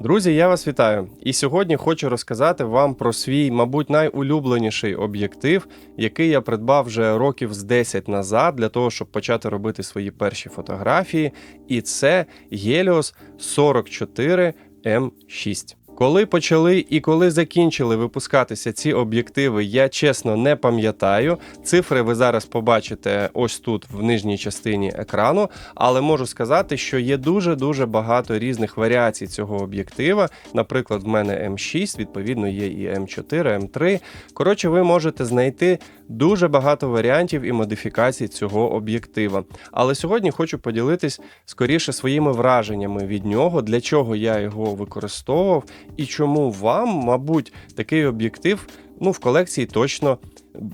Друзі, я вас вітаю. І сьогодні хочу розказати вам про свій, мабуть, найулюбленіший об'єктив, який я придбав вже років з 10 назад для того, щоб почати робити свої перші фотографії. І це Helios 44 M6. Коли почали і коли закінчили випускатися ці об'єктиви, я чесно не пам'ятаю. Цифри ви зараз побачите ось тут в нижній частині екрану, але можу сказати, що є дуже-дуже багато різних варіацій цього об'єктива. Наприклад, в мене М6, відповідно, є і М4, М3. Коротше, ви можете знайти дуже багато варіантів і модифікацій цього об'єктива. Але сьогодні хочу поділитись скоріше своїми враженнями від нього, для чого я його використовував, і чому вам, мабуть, такий об'єктив ну, в колекції точно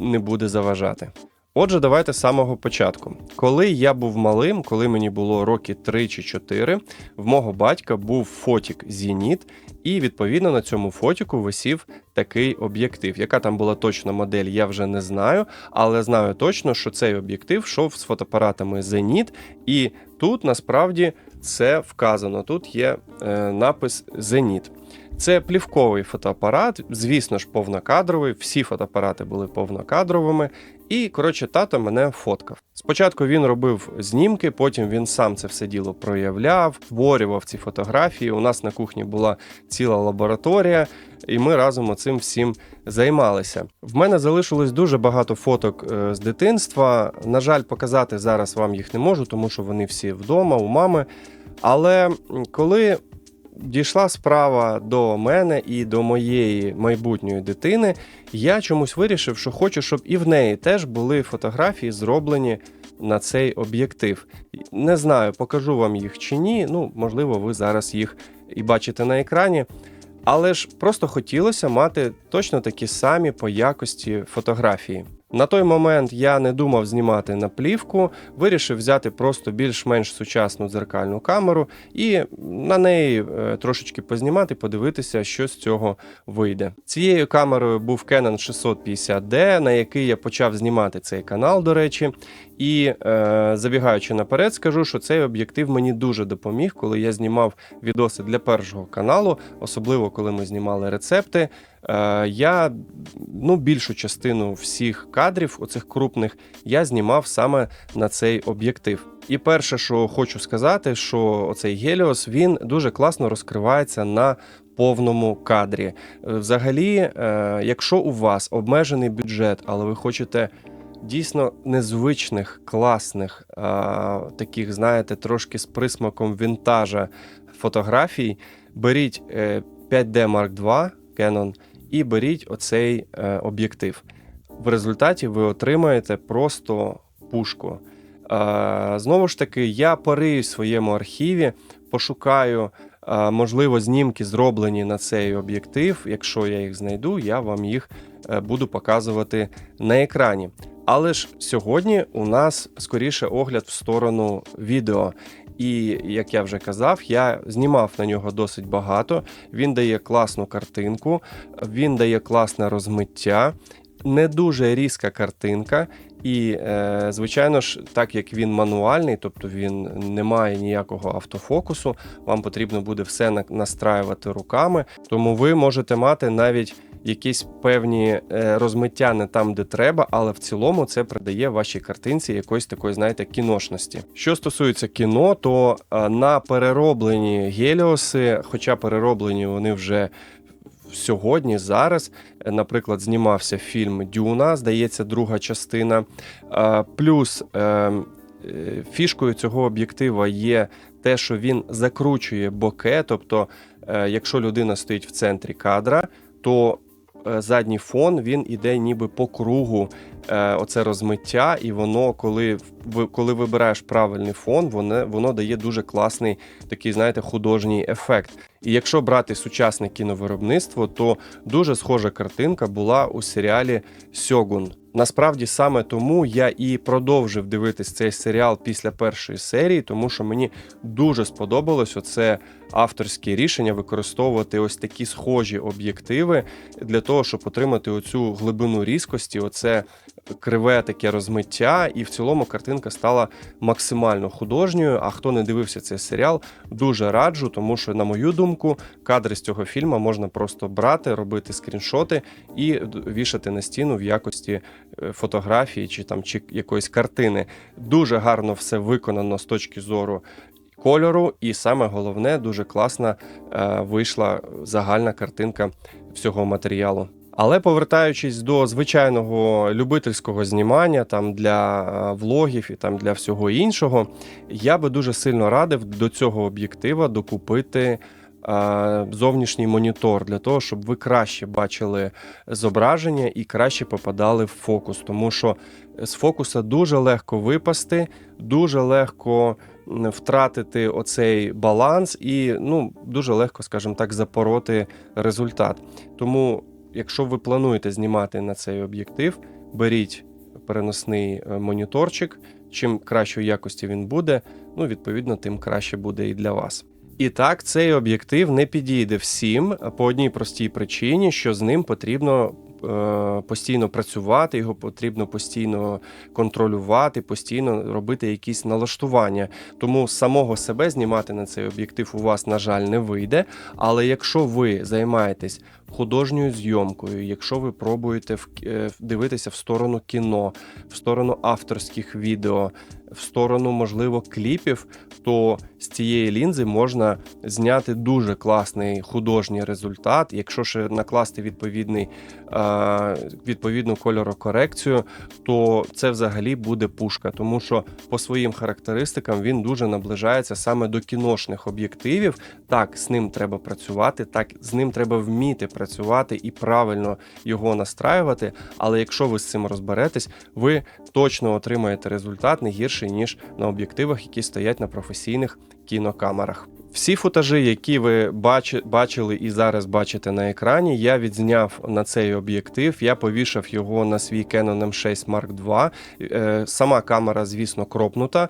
не буде заважати. Отже, давайте з самого початку. Коли я був малим, коли мені було роки 3 чи 4, в мого батька був фотік Зеніт, і відповідно на цьому фотіку висів такий об'єктив. Яка там була точна модель, я вже не знаю, але знаю точно, що цей об'єктив йшов з фотоапаратами Зеніт, і тут насправді це вказано. Тут є е, напис Зеніт. Це плівковий фотоапарат, звісно ж, повнокадровий. Всі фотоапарати були повнокадровими. І, коротше, тато мене фоткав. Спочатку він робив знімки, потім він сам це все діло проявляв, створював ці фотографії. У нас на кухні була ціла лабораторія, і ми разом цим всім займалися. В мене залишилось дуже багато фоток е, з дитинства. На жаль, показати зараз вам їх не можу, тому що вони всі вдома, у мами. Але коли дійшла справа до мене і до моєї майбутньої дитини, я чомусь вирішив, що хочу, щоб і в неї теж були фотографії зроблені на цей об'єктив. Не знаю, покажу вам їх чи ні. Ну, можливо, ви зараз їх і бачите на екрані. Але ж просто хотілося мати точно такі самі по якості фотографії. На той момент я не думав знімати на плівку, вирішив взяти просто більш-менш сучасну дзеркальну камеру і на неї е, трошечки познімати, подивитися, що з цього вийде. Цією камерою був Canon 650D, на який я почав знімати цей канал, до речі. І е, забігаючи наперед, скажу, що цей об'єктив мені дуже допоміг, коли я знімав відоси для першого каналу, особливо коли ми знімали рецепти. Е, я ну, більшу частину всіх кадрів, оцих крупних, я знімав саме на цей об'єктив. І перше, що хочу сказати, що оцей Helios, він дуже класно розкривається на повному кадрі. Е, Взагалі, е, якщо у вас обмежений бюджет, але ви хочете дійсно незвичних, класних, а, таких, знаєте, трошки з присмаком вінтажа фотографій, беріть е, 5D Mark II Canon і беріть оцей е, об'єктив. В результаті ви отримаєте просто пушку. Знову ж таки, я порию в своєму архіві, пошукаю, можливо, знімки зроблені на цей об'єктив. Якщо я їх знайду, я вам їх буду показувати на екрані. Але ж сьогодні у нас скоріше огляд в сторону відео. І як я вже казав, я знімав на нього досить багато. Він дає класну картинку, він дає класне розмиття, не дуже різка картинка. І, е, звичайно ж, так як він мануальний, тобто він не має ніякого автофокусу, вам потрібно буде все настраювати руками. Тому ви можете мати навіть якісь певні е, розмиття не там, де треба, але в цілому це придає вашій картинці якоїсь такої, знаєте, кіношності. Що стосується кіно, то е, на перероблені геліоси, хоча перероблені вони вже сьогодні, зараз, е, наприклад, знімався фільм Дюна, здається, друга частина. Плюс фішкою цього об'єктива є те, що він закручує боке. Тобто, якщо людина стоїть в центрі кадра, то задній фон він іде ніби по кругу. е, Оце розмиття, і воно, коли коли вибираєш правильний фон, воно, воно дає дуже класний такий, знаєте, художній ефект. І якщо брати сучасне кіновиробництво, то дуже схожа картинка була у серіалі Сьогун. Насправді саме тому я і продовжив дивитись цей серіал після першої серії, тому що мені дуже сподобалось оце авторське рішення використовувати ось такі схожі об'єктиви для того, щоб отримати оцю глибину різкості, оце криве таке розмиття, і в цілому картинка стала максимально художньою. А хто не дивився цей серіал, дуже раджу, тому що, на мою думку, кадри з цього фільму можна просто брати, робити скріншоти і вішати на стіну в якості е, фотографії чи там чи якоїсь картини. Дуже гарно все виконано з точки зору. Кольору, і саме головне, дуже класна е, вийшла загальна картинка всього матеріалу. Але повертаючись до звичайного любительського знімання, там для е, влогів і там для всього іншого, я би дуже сильно радив до цього об'єктива докупити. е, Зовнішній монітор для того, щоб ви краще бачили зображення і краще попадали в фокус, тому що з фокуса дуже легко випасти, дуже легко втратити оцей баланс, і ну дуже легко, скажімо так, запороти результат. Тому якщо ви плануєте знімати на цей об'єктив, беріть переносний е, моніторчик. Чим кращої якості він буде, ну відповідно, тим краще буде і для вас. І так, цей об'єктив не підійде всім по одній простій причині, що з ним потрібно е, постійно працювати, його потрібно постійно контролювати, постійно робити якісь налаштування. Тому самого себе знімати на цей об'єктив у вас, на жаль, не вийде. Але якщо ви займаєтесь художньою зйомкою, якщо ви пробуєте в- е, дивитися в сторону кіно, в сторону авторських відео, в сторону, можливо, кліпів, то з цієї лінзи можна зняти дуже класний художній результат. Якщо ще накласти відповідний, е, відповідну кольорокорекцію, то це взагалі буде пушка, тому що по своїм характеристикам він дуже наближається саме до кіношних об'єктивів. Так, з ним треба працювати, так з ним треба вміти працювати і правильно його настраювати. Але якщо ви з цим розберетесь, ви точно отримаєте результат не гірший ніж на об'єктивах, які стоять на професійних кінокамерах. Всі футажі, які ви бачили і зараз бачите на екрані, я відзняв на цей об'єктив. Я повішав його на свій Canon M6 Mark II. Е, Сама камера, звісно, кропнута.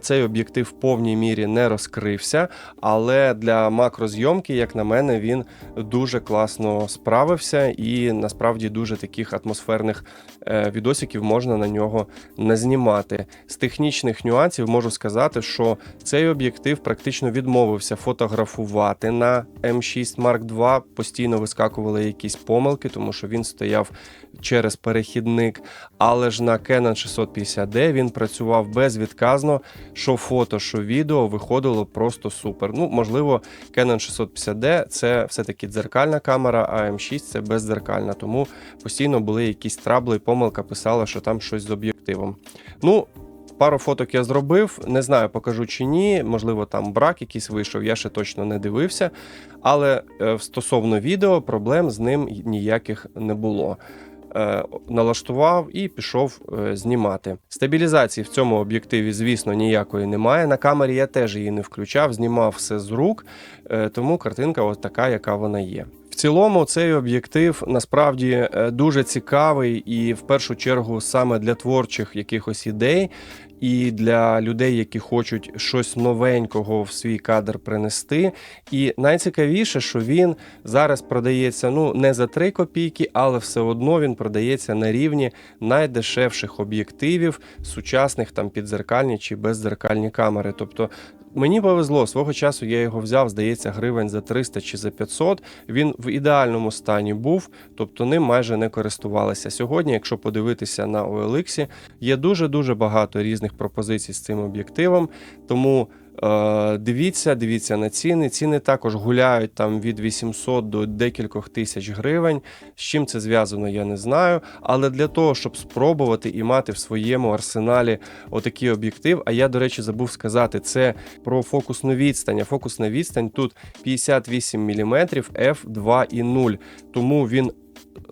Цей об'єктив в повній мірі не розкрився, але для макрозйомки, як на мене, він дуже класно справився, і насправді дуже таких атмосферних е, відосиків можна на нього назнімати. З технічних нюансів можу сказати, що цей об'єктив практично відмовився фотографувати на M6 Mark II. Постійно вискакували якісь помилки, тому що він стояв через перехідник. Але ж на Canon 650D він працював безвідказно, що фото, що відео виходило просто супер. Ну, можливо, Canon 650D це все-таки дзеркальна камера, а M6 це бездзеркальна, тому постійно були якісь трабли, помилка писала, що там щось з об'єктивом. Ну, пару фоток я зробив, не знаю, покажу чи ні. Можливо, там брак якийсь вийшов, я ще точно не дивився. Але е, стосовно відео, проблем з ним ніяких не було. Е, Налаштував і пішов е, знімати. Стабілізації в цьому об'єктиві, звісно, ніякої немає. На камері я теж її не включав, знімав все з рук, тому картинка от така, яка вона є. В цілому, цей об'єктив насправді дуже цікавий і в першу чергу саме для творчих якихось ідей. І для людей, які хочуть щось новенького в свій кадр принести. І найцікавіше, що він зараз продається ну не за 3 копійки, але все одно він продається на рівні найдешевших об'єктивів сучасних там підзеркальні чи беззеркальні камери. Тобто Мені повезло свого часу. Я його взяв, здається, гривень за 300 чи за 500. Він в ідеальному стані був, тобто ним майже не користувалися. Сьогодні, якщо подивитися на OLX, є дуже дуже багато різних пропозицій з цим об'єктивом. Тому дивіться, дивіться на ціни. Ціни також гуляють там від 800 до декількох тисяч гривень. З чим це зв'язано, я не знаю. Але для того, щоб спробувати і мати в своєму арсеналі отакий об'єктив. А я, до речі, забув сказати, це про фокусну відстань. А фокусна відстань тут 58 мм f2.0, тому він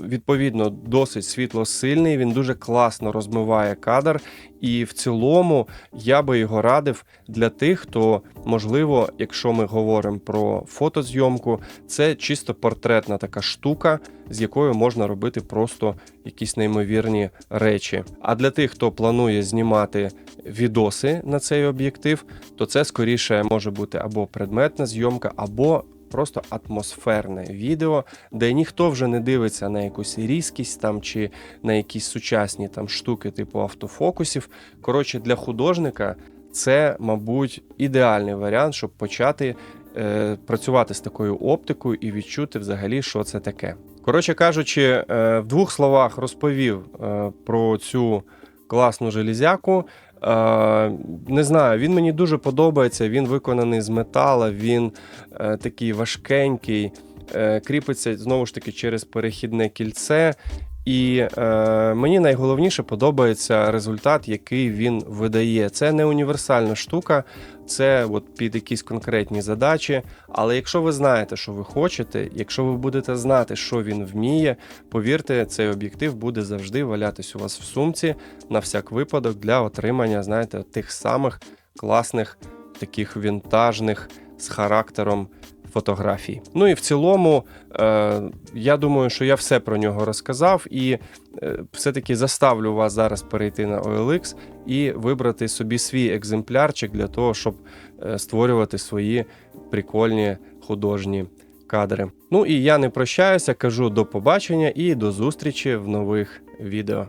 відповідно досить світлосильний, він дуже класно розмиває кадр. І в цілому я би його радив для тих, хто, можливо, якщо ми говоримо про фотозйомку, це чисто портретна така штука, з якою можна робити просто якісь неймовірні речі. А для тих, хто планує знімати відоси на цей об'єктив, то це скоріше може бути або предметна зйомка, або просто атмосферне відео, де ніхто вже не дивиться на якусь різкість там чи на якісь сучасні там штуки типу автофокусів. Коротше, для художника це, мабуть, ідеальний варіант, щоб почати е, працювати з такою оптикою і відчути взагалі, що це таке. Коротше кажучи, е, в двох словах розповів е, про цю класну железяку. Е, не знаю, він мені дуже подобається. Він виконаний з метала, він е, такий важкенький, е, кріпиться знову ж таки через перехідне кільце. І е, мені найголовніше подобається результат, який він видає. Це не універсальна штука, це от під якісь конкретні задачі. Але якщо ви знаєте, що ви хочете, якщо ви будете знати, що він вміє, повірте, цей об'єктив буде завжди валятись у вас в сумці на всяк випадок для отримання, знаєте, тих самих класних, таких вінтажних з характером фотографій. Ну і в цілому, е, я думаю, що я все про нього розказав, і е, все-таки заставлю вас зараз перейти на OLX і вибрати собі свій екземплярчик для того, щоб е, створювати свої прикольні художні кадри. Ну і я не прощаюся, кажу до побачення і до зустрічі в нових відео.